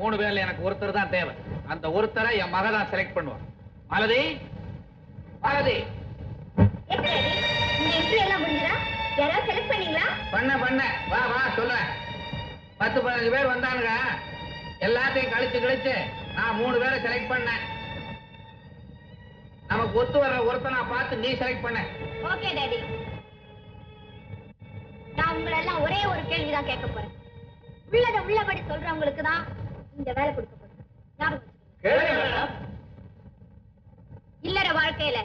மூணு பேர்ல எனக்கு ஒருத்தர் தான் தேவை. அந்த ஒருத்தரை என் மக தான் செலக்ட் பண்ணுவான். மாலதி? மாலதி? பண்ண பண்ண. வா வா சொல்றேன். பத்து பதினஞ்சு பேர் வந்தானுங்க. எல்லாத்தையும் கழிச்சு கழிச்சு நான் மூணு பேரை செலக்ட் பண்ணேன். நமக்கு ஒத்து வர்ற ஒருத்தனா பார்த்து நீ செலக்ட் பண்ண. ஓகே டாடி நான் உங்களை எல்லாம் ஒரே ஒரு கேள்வி தான் கேட்க போறேன். உள்ளத உள்ளபடி சொல்றவங்களுக்கு தான் இந்த வேலை கொடுக்க போறேன். இல்லற வாழ்க்கையில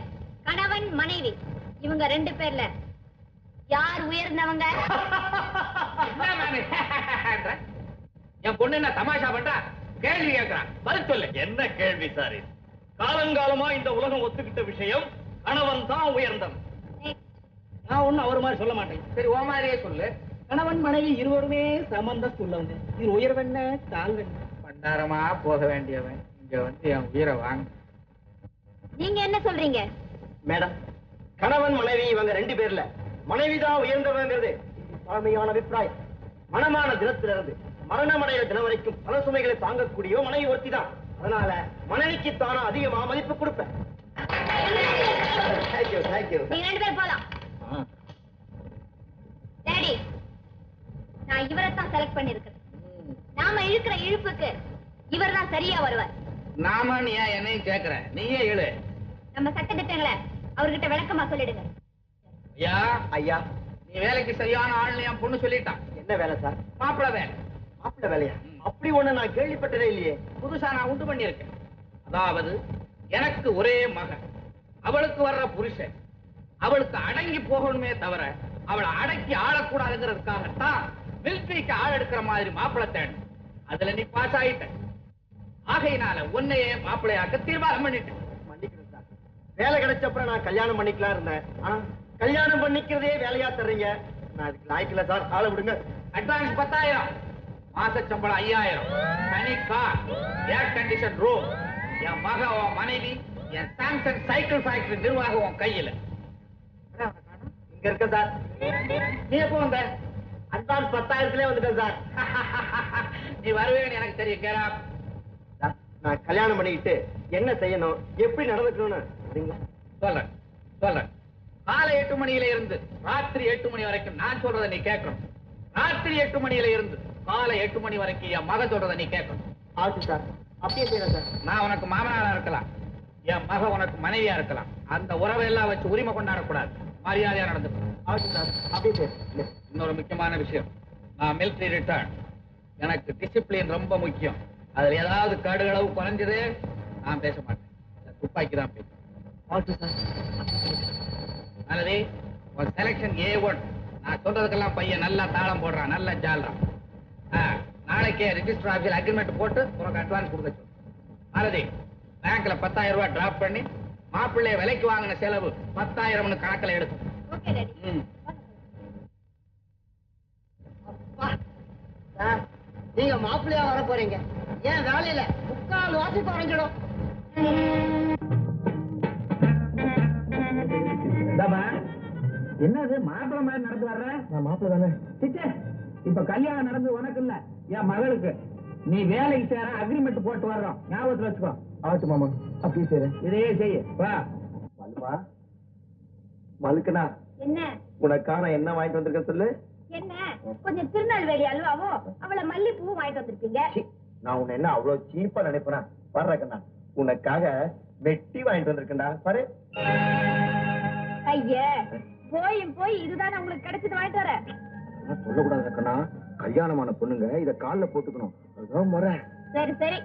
கணவன் மனைவி இவங்க ரெண்டு பேர்ல யார் உயர்ந்தவங்க? என்ன நானு? என் பொண்ணு என்ன தமாஷா பண்றா? கேள்வி கேட்கறான் பதில் சொல்லு. என்ன கேள்வி சார்? இது? காலங்காலமா இந்த உலகம் ஒத்துக்கிட்ட விஷயம் கணவன் தான் உயர்ந்தவன். நான் ஒண்ணும் அவர் மாதிரி சொல்ல மாட்டேன். சரி ஓ மாதிரியே சொல்லு. கணவன் மனைவி இருவருமே சமந்தஸ்து உள்ளவங்க இது உயர்வென்ன தாழ்வென்ன? பண்டாரமா போக வேண்டியவன். இங்க வந்து என் உயிரை வாங்க. நீங்க என்ன சொல்றீங்க? மேடம் கணவன் மனைவி இவங்க ரெண்டு பேர்ல மனைவி தான் உயர்ந்தவங்கிறது பழமையான அபிப்பிராயம். மனமான தினத்திலிருந்து மரணமடைகிற தினம் வரைக்கும் பல சுமைகளை தாங்கக்கூடிய மனைவி ஒருத்தி தான் அதனால மனைவிக்கு தானா அதிகமா மதிப்பு கொடுப்பேன். தேங்க்யூ தேங்க்யூ நீங்க ரெண்டு பேரும் போலாம். டாடி நான் இவரை தான் செலக்ட் பண்ணிருக்கேன் நாம இழுக்கிற இழுப்புக்கு இவர் தான் சரியா வருவார். நாம நீ ஏன் என்னையும் கேக்குற. நீயே எழு நம்ம சட்ட திட்டங்களை அவர்கிட்ட விளக்கமா சொல்லிடுங்க. ஐயா ஐயா நீ வேலைக்கு சரியான ஆள்னு என் பொண்ணு சொல்லிட்டான். என்ன வேலை சார்? மாப்பிள வேலை. மாப்பிள்ள வேலையா? அப்படி ஒண்ணு நான் கேள்விப்பட்டதே இல்லையே. புதுசா நான் உண்டு பண்ணியிருக்கேன். அதாவது எனக்கு ஒரே மகன். அவளுக்கு வர்ற புருஷன். அவளுக்கு அடங்கி போகணுமே தவிர அவளை அடக்கி ஆளக்கூடாதுங்கிறதுக்காகத்தான் மிலிட்டரிக்கு ஆள் எடுக்கிற மாதிரி மாப்பிளை தேடும் அதுல நீ பாஸ் ஆயிட்ட. ஆகையினால உன்னையே மாப்பிள்ளையாக்க தீர்மானம் பண்ணிட்டேன். மன்னிக்கணும் சார். வேலை கிடைச்சப்பறம் நான் கல்யாணம் பண்ணிக்கலாம் இருந்தேன். ஆனா கல்யாணம் பண்ணிக்கிறதே வேலையா தர்றீங்க. நான் அதுக்கு லாய்க்கல சார். ஆளை விடுங்க. அட்வான்ஸ் பத்தாயிரம். மாச சம்பளம் ஐயாயிரம். தனி கார் ஏர் கண்டிஷன் ரூம் என் மக உன் மனைவி என் சாம்சங் சைக்கிள் ஃபேக்டரி நிர்வாகம் உன் கையில. இங்க இருக்க சார். நீ எப்போ வந்த? அட்வான்ஸ் பத்தாயிரத்திலே வந்துட்டேன் சார். நீ வருவேன்னு எனக்கு தெரியும் கேரா நான் கல்யாணம் பண்ணிக்கிட்டு என்ன செய்யணும் எப்படி நடந்துக்கணும்னு சொல்றேன் சொல்றேன் காலை எட்டு மணியில இருந்து ராத்திரி எட்டு மணி வரைக்கும் நான் சொல்றதை நீ கேட்கணும். ராத்திரி எட்டு மணியில இருந்து காலை எட்டு மணி வரைக்கும் என் மகன் சொல்றதை நீ கேட்கணும். ஆச்சு சார். அப்படியே செய்யறேன் சார்? நான் உனக்கு மாமனாரா இருக்கலாம். என் மக உனக்கு மனைவியா இருக்கலாம். அந்த உறவை எல்லாம் வச்சு உரிமை கொண்டாடக்கூடாது. மரியாதையா நடந்துக்கணும். ஆச்சு சார். அப்படியே இன்னொரு முக்கியமான விஷயம். நான் மிலிட்டரி ரிட்டர்ன் எனக்கு டிசிப்ளின் ரொம்ப முக்கியம். அதுல ஏதாவது கடுகளவு குறைஞ்சது நான் பேச மாட்டேன். துப்பாக்கி தான் நல்லதே உன் செலக்ஷன் ஏ ஒன் நான் சொல்றதுக்கெல்லாம் பையன் நல்லா தாளம் போடுறான் நல்லா ஜால்றான். ஆ, நாளைக்கே ரிஜிஸ்டர் ஆஃபீஸில் அக்ரிமெண்ட் போட்டு உனக்கு அட்வான்ஸ் கொடுக்க சொல்லு. நல்லதே பேங்க்ல பத்தாயிரம் ரூபாய் டிராப் பண்ணி மாப்பிள்ளைய விலைக்கு வாங்கின செலவு பத்தாயிரம்னு கணக்கில் எடுக்கும் நீங்க மாப்பிள்ளையா வர போறீங்க. ஏன் வேலையில முக்கால் வாசி குறைஞ்சிடும். என்னது? மாப்பிள்ள மாதிரி நடந்து வர்ற? நான் மாப்பிள்ளை தானே. சிச்சே, இப்ப கல்யாணம் நடந்து உனக்கு இல்ல என் மகளுக்கு. நீ வேலைக்கு சேர அக்ரிமெண்ட் போட்டு வர்றோம். ஞாபகத்துல வச்சுக்கோ. ஆச்சு மாமா அப்படியே செய்யறேன் இதையே செய்ய. வா. மலுமா மலுக்குனா என்ன? உனக்கான என்ன வாங்கிட்டு வந்திருக்க சொல்லு. என்ன? கொஞ்சம் திருநெல்வேலி அல்வாவோ? அவளை மல்லிப்பூ வாங்கிட்டு வந்திருப்பீங்க. சீ, நான் உன்னை என்ன அவ்வளவு சீப்பா நினைப்பேனா? வர்ற கண்ணா உனக்காக வெட்டி வாங்கிட்டு வந்திருக்கேன்டா. பாரு. ஐயே போயும் போய் இதுதானே உங்களுக்கு கிடைச்சது வாங்கிட்டு வர. சொல்லக்கூடாது கண்ணா கல்யாணமான பொண்ணுங்க இத கால்ல போட்டுக்கணும். அதுதான் முறை. சரி சரி.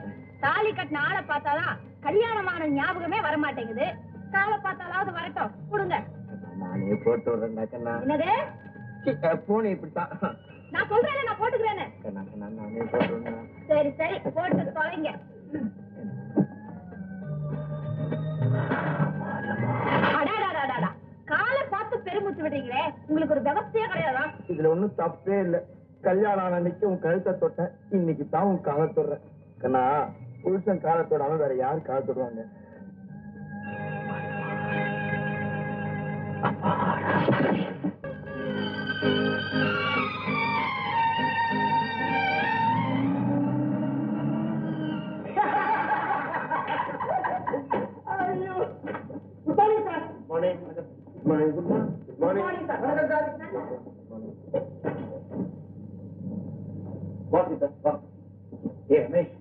தாலி கட்டின ஆளை பார்த்தாதான் கல்யாணமான ஞாபகமே வர மாட்டேங்குது காலை பார்த்தாலாவது வரட்டும். கொடுங்க. நானே போட்டு விடுறேன்டா கண்ணா என்னது? போன் இப்படித்தான். நான் சொல்றேன் நான் போட்டுக்கிறேன்னு. சரி சரி போட்டு தொலைங்க. காலை பார்த்து பெருமூச்சு விடுறீங்களே உங்களுக்கு ஒரு விவசாயே கிடையாதா இதுல ஒண்ணும் தப்பே இல்ல. கல்யாணம் ஆன அன்னைக்கு உன் கழுத்தை தொட்டேன். இன்னைக்கு தான் உன் காலை தொடுறேன். கண்ணா புருஷன் காலை தொடாம வேற யார் காலை தொடுவாங்க? ஏ ரமேஷ்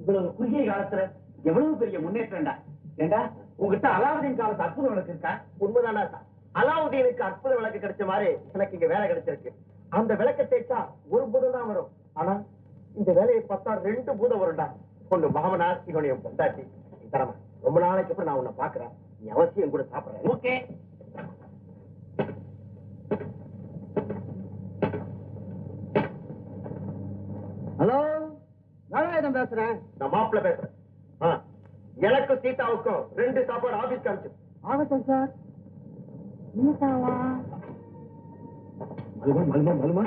இவ்வளவு குறுகிய காலத்துல எவ்வளவு பெரிய முன்னேற்றம்டா? ஏண்டா உங்ககிட்ட அலாவுதீன் காலத்து அற்புத விளக்கு இருக்கா? உண்மைதானா சார் அலாவுதீனுக்கு அற்புத விளக்கு கிடைச்ச மாதிரி எனக்கு இங்க வேலை கிடைச்சிருக்கு. அந்த விளக்க தேய்ச்சா ஒரு பூதம் தான் வரும். ஆனா இந்த வேலையை பார்த்தா ரெண்டு பூதம் வரும்டா. ஒண்ணு மாமனார் இன்னொன்னு பொண்டாட்டி. தரமா ரொம்ப நாளைக்கு அப்புறம் நான் உன்னை பாக்குறேன் நீ அவசியம் கூட சாப்பிடுறேன். ஓகே ஹலோ நாராயணன் பேசுறேன். நான் மாப்பிள்ள பேசுறேன். எனக்கும் சீதாவுக்கும் ரெண்டு சாப்பாடு ஆபீஸ் காமிச்சு. ஆகட்டும் சார். மலுமா மலுமா மலுமா.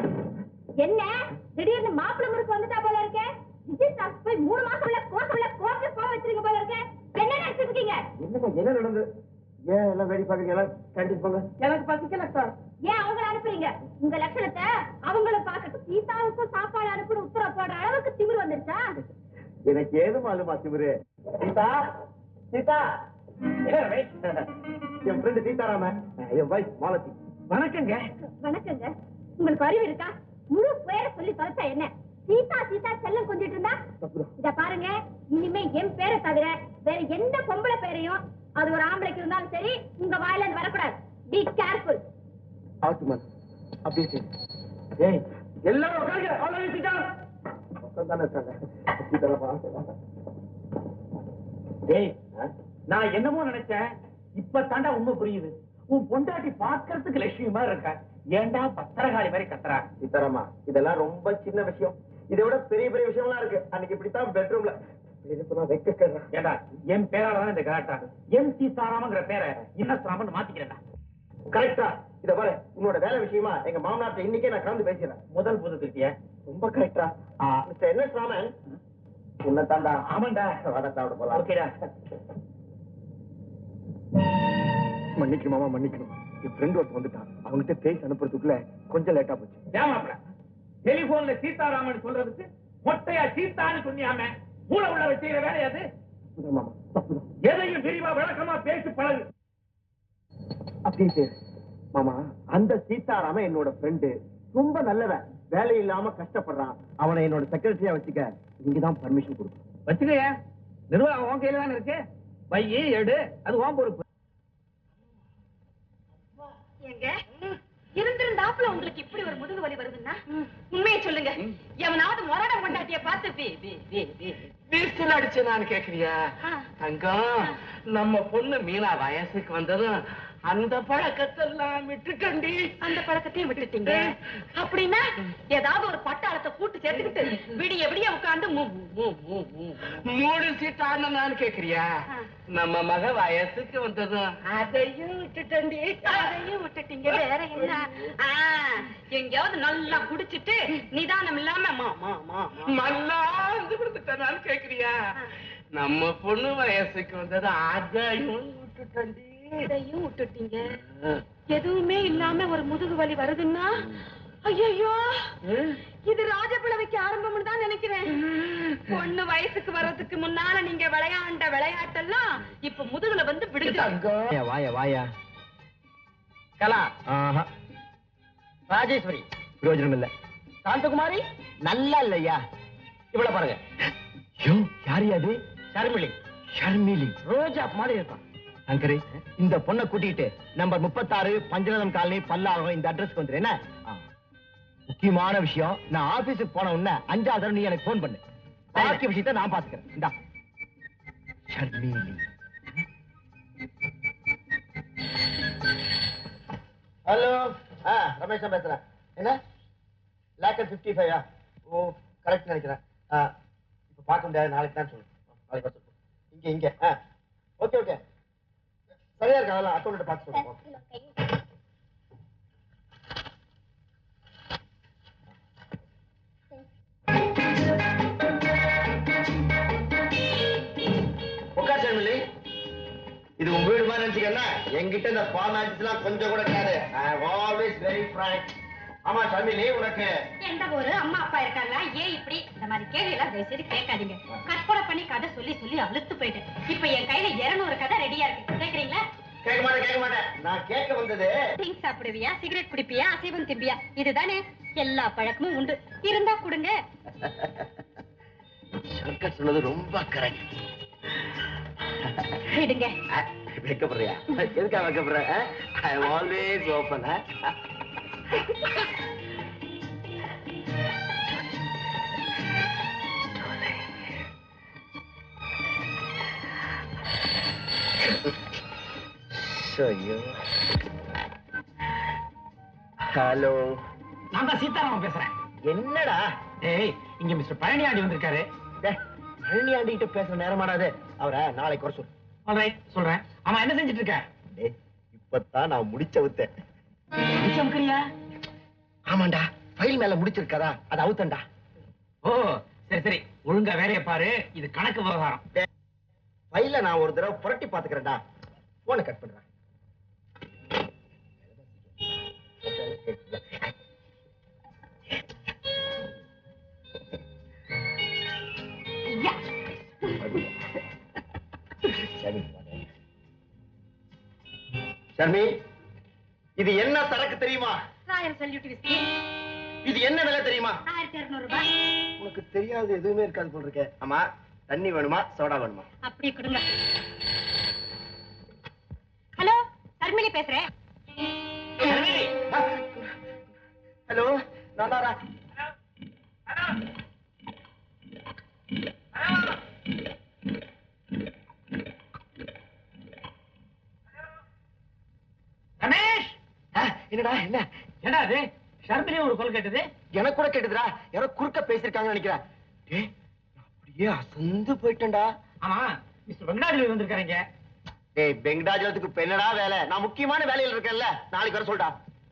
என்ன? திடீர்னு மாப்பிள்ளை முறுக்கு வந்துட்டா போல இருக்கே. விஜய் போய் மூணு மாசம் உள்ள கோசம் உள்ள கோச போக வச்சிருக்க போல இருக்கே. என்ன நடந்தது? ஏன் எல்லாம் வேடி பாக்குறீங்க எல்லாம் கேண்டீன் போங்க. எனக்கு பசிக்கல சார். ஏன் அவங்கள அனுப்புறீங்க? உங்க லட்சணத்தை அவங்கள பார்க்கட்டும் சீதாவுக்கும் சாப்பாடு அனுப்புன்னு உத்தரவு போடுற அளவுக்கு திமிரு வந்துருச்சா? எனக்கு ஏது மாலுமா திமிரு? சீதா சீதா. என் ஃப்ரெண்டு சீதாராம. என் வைஃப் மாலதி. வணக்கங்க. வணக்கங்க. உங்களுக்கு அறிவு இருக்கா? முழு பேரை சொல்லி தொலைச்சா என்ன? சீதா சீதா செல்லம் கொஞ்சிட்டு இருந்தா? இத பாருங்க. இனிமே என் பேரை தவிர வேற எந்த பொம்பளை பேரையும் அது ஒரு ஆம்பளைக்கு இருந்தாலும் சரி உங்க வாயில இருந்து வரக்கூடாது. பி கேர்ஃபுல் ஆட்டுமன் அப்படியே சரி ஏய் எல்லாரும் உட்காருங்க. ஆல்ரெடி சீதா உட்கார்ந்தானே இருக்காங்க. ஏய் நான் என்னமோ நினைச்சேன். இப்ப தாண்டா உண்மை புரியுது. உன் பொண்டாட்டி பாக்குறதுக்கு லட்சுமி மாதிரி இருக்கா? ஏன்டா பத்திரகாளி மாதிரி கத்துறா? சீதாராமா இதெல்லாம் ரொம்ப சின்ன விஷயம். இதை விட பெரிய பெரிய விஷயம் எல்லாம் இருக்கு. அன்னைக்கு இப்படித்தான் பெட்ரூம்ல வெக்க என் பேரால தான் இந்த கலாட்டா எம் சீதாராமங்கிற பேரை இன்னஸ்ராமன் மாத்திக்கிறேன் கரெக்டா இத பாரு உன்னோட வேலை விஷயமா எங்க மாமனார்ட்ட இன்னைக்கே நான் கலந்து பேசிடுறேன். முதல் புது கிட்டிய ரொம்ப கரெக்டா மிஸ்டர் என்ன ராமன் உன்னை தாண்டா ஆமாண்டா. வட சாப்பிட போலாம். ஓகேடா. மன்னிக்கணும் மாமா மன்னிக்கணும். என் ஃப்ரெண்ட் ஒருத்தர் வந்துட்டான். அவங்ககிட்ட பேசி அனுப்புறதுக்குள்ள கொஞ்சம் லேட்டா போச்சு. ஏமாப்ல டெலிபோன்ல சீதாராமன் சொல்றதுக்கு மொட்டையா சீதான்னு சொன்னியாம மூளை உள்ள வச்சுக்கிற வேலை அது? எதையும் விரிவா விளக்கமா பேசி பழகு. அப்படியே சரி மாமா அந்த சீதாராமன் என்னோட ஃப்ரெண்டு ரொம்ப நல்லவன். வேலை இல்லாம கஷ்டப்படுறான். அவனை என்னோட செக்ரட்டரியா வச்சுக்க. நீங்க தான் பர்மிஷன் கொடுக்கணும். வச்சுக்கய. நிர்வாகம் உன் கையில தானே இருக்கு? பையி எடு. அது உன் பொறுப்பு. ஏங்க இருந்திருந்தாப்புல உங்களுக்கு இப்படி ஒரு முதுகு வலி வருதுன்னா? உண்மையை சொல்லுங்க. எவனாவது மொரட கொண்டாட்டிய பார்த்து பி பி பி பி வீசில் அடிச்சு நான் கேக்குறியா. தங்கம் நம்ம பொண்ணு மீனா வயசுக்கு வந்ததும் அந்த பழக்கத்தெல்லாம் விட்டுட்டண்டி. அந்த பழக்கத்தையும் விட்டுட்டீங்க. அப்படின்னா ஏதாவது ஒரு பட்டாளத்தை கூட்டு சேர்த்துக்கிட்டு விடிய விடிய உட்கார்ந்து மூணு நான் கேக்குறியா. நம்ம மக வயசுக்கு வந்ததும் அதையும் விட்டுட்டண்டி. அதையும் விட்டுட்டீங்க. வேற என்ன? எங்கேயாவது நல்லா குடிச்சிட்டு நிதானம் இல்லாம மா மா மா மா. மல்லாந்து கொடுத்துட்டேன் கேக்குறியா? நம்ம பொண்ணு வயசுக்கு வந்தது அதையும் விட்டுட்டண்டி. இதையும் விட்டுட்டீங்க? எதுவுமே இல்லாம ஒரு முதுகு வலி வருதுன்னா? ஐயோ இது ராஜபிளவைக்கு ஆரம்பம்னு தான் நினைக்கிறேன். பொண்ணு வயசுக்கு வர்றதுக்கு முன்னால நீங்க விளையாண்ட விளையாட்டெல்லாம் இப்ப முதுகுல வந்து தங்கம். வாயா வாயா கலா. ஆஹா. ராஜேஸ்வரி. பிரயோஜனம் இல்ல. சாந்தகுமாரி. நல்லா இல்லையா? இவ்வளவு பாருங்க. ஐயோ யார் அது ஷர்மிளி. ஷர்மிலி ரோஜா மாதிரி இருப்பான். அங்கரே இந்த பொண்ணை கூட்டிட்டு நம்பர் முப்பத்தாறு பஞ்சநலம் காலனி பல்லாரம் இந்த அட்ரஸ்க்கு வந்துரு என்ன? முக்கியமான விஷயம் நான் ஆபீஸுக்கு போன உடனே அஞ்சாவது தடவை நீ எனக்கு போன் பண்ணு. பாக்கி விஷயத்தை நான் பாத்துக்கிறேன். இந்தா. ஷர்மீலி ஹலோ. ஆ ரமேஷ் தான் பேசுறேன். என்ன? லேக்கர் ஃபிஃப்டி ஃபைவா ஓ கரெக்ட் நினைக்கிறேன். இப்போ பார்க்க முடியாது. நாளைக்கு தான் சொல்லு. நாளைக்கு இங்கே இங்கே இங்க. ஆ. Okay okay. சரியா இருக்கு? அதெல்லாம் அக்கௌண்ட் பார்த்து சொல்லுங்க. இது உங்க வீடு மாதிரி நினைச்சுக்கன்னா என்கிட்ட இந்த ஃபார்மாலிட்டிஸ் எல்லாம் கொஞ்சம் கூட கிடையாது ஐ ஆல்வேஸ் வெரி ஃப்ராங்க் ஆமா ஷர்மிலி உனக்கு எந்த ஒரு அம்மா அப்பா இருக்காங்களா? ஏன் இப்படி இந்த மாதிரி கேள்வி எல்லாம் தயவு செய்து கேட்காதீங்க. கற்பனை பண்ணி கதை சொல்லி சொல்லி அழுத்து போயிட்டேன் இப்ப என் கையில இருநூறு கதை ரெடியா இருக்கு. கேக்குறீங்களா? கேட்க மாட்டேன் கேட்க மாட்டேன். நான் கேட்க வந்தது டீ சாப்பிடுவியா? சிகரெட் குடிப்பியா? அசைவம் திம்பியா இதுதானே? எல்லா பழக்கமும் உண்டு. இருந்தா கொடுங்க. சங்கர் சொன்னது ரொம்ப கரெக்ட் விடுங்க. வைக்கப்படுறியா? எதுக்கா வைக்கப்படுற? ஐ ஆல்வேஸ் ஓப்பன் ஐயோ ஹலோ நான் தான் சீதாராமன் பேசுறேன். என்னடா? ஏய் இங்க மிஸ்டர் பழனியாண்டி வந்திருக்காரு. டேய், பழனி ஆண்டிகிட்ட பேசுற நேரமாடாது. அவரை நாளைக்கு வர சொல்லு. ஆல்ரைட் சொல்றேன். ஆமா என்ன செஞ்சுட்டு இருக்க டேய், இப்பதான் நான் முடிச்ச வித்தேன். சமக்கரியா ஆமாண்டா ஃபைல் மேல முடிச்சிருக்காதா அது அவுத்தண்டா ஓ சரி சரி. ஒழுங்கா வேலையை பாரு. இது கணக்கு விவகாரம். ஃபைல நான் ஒரு தடவை புரட்டி பாத்துக்கிறேன்டா போனை கட் பண்றேன் ஷர்மி இது என்ன சரக்கு தெரியுமா? இது என்ன விலை தெரியுமா? உனக்கு தெரியாது எதுவுமே இருக்காது போல் இருக்க. ஆமா தண்ணி வேணுமா சோடா வேணுமா? அப்படியே கொடுங்க. ஹலோ சர்மிளி பேசுறேன். என்னடா என்ன? என்னடா அது? ஷர்மிலே ஒரு கொல் கேட்டது? எனக்கு கூட கேட்டுதுடா. யாரோ குறுக்க பேசிருக்காங்கன்னு நினைக்கிறேன். டேய், அப்படியே அசந்து போயிட்டேன்டா. ஆமா மிஸ்டர் வெங்கடாஜலி வந்திருக்காருங்க. டேய் வெங்கடாஜலத்துக்கு இப்ப என்னடா வேலை? நான் முக்கியமான வேலையில இருக்கேன்ல. நாளைக்கு வர சொல்டா.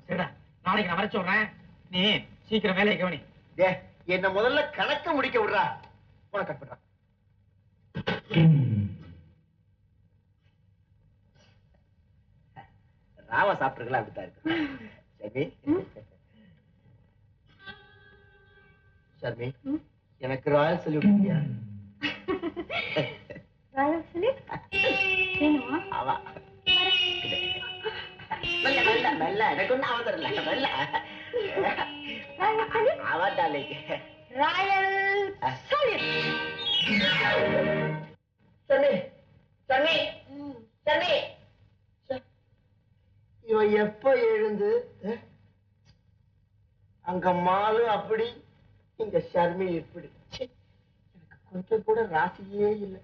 சரிடா நாளைக்கு நான் வர சொல்றேன். நீ சீக்கிரம் வேலையை கவனி. டே என்ன முதல்ல கணக்க முடிக்க விடுறா. போன கட் பண்றா. ராவா சாப்பிட்டுருக்கலாம் அப்படித்தான் இருக்கு. சர்மி சர்மி எனக்கு ராயல் சல்யூட் இல்லையா ராயல் சல்யூட்? அவா எனக்கு ஒன்றும் அவசரம் இல்லை. சல்யூட்? அவா ராயல் சல்யூட். சன்னி இவன் எப்ப எழுந்து அங்க மாலு அப்படி இங்க ஷர்மி இப்படி. எனக்கு கொஞ்சம் கூட ராசியே இல்லை.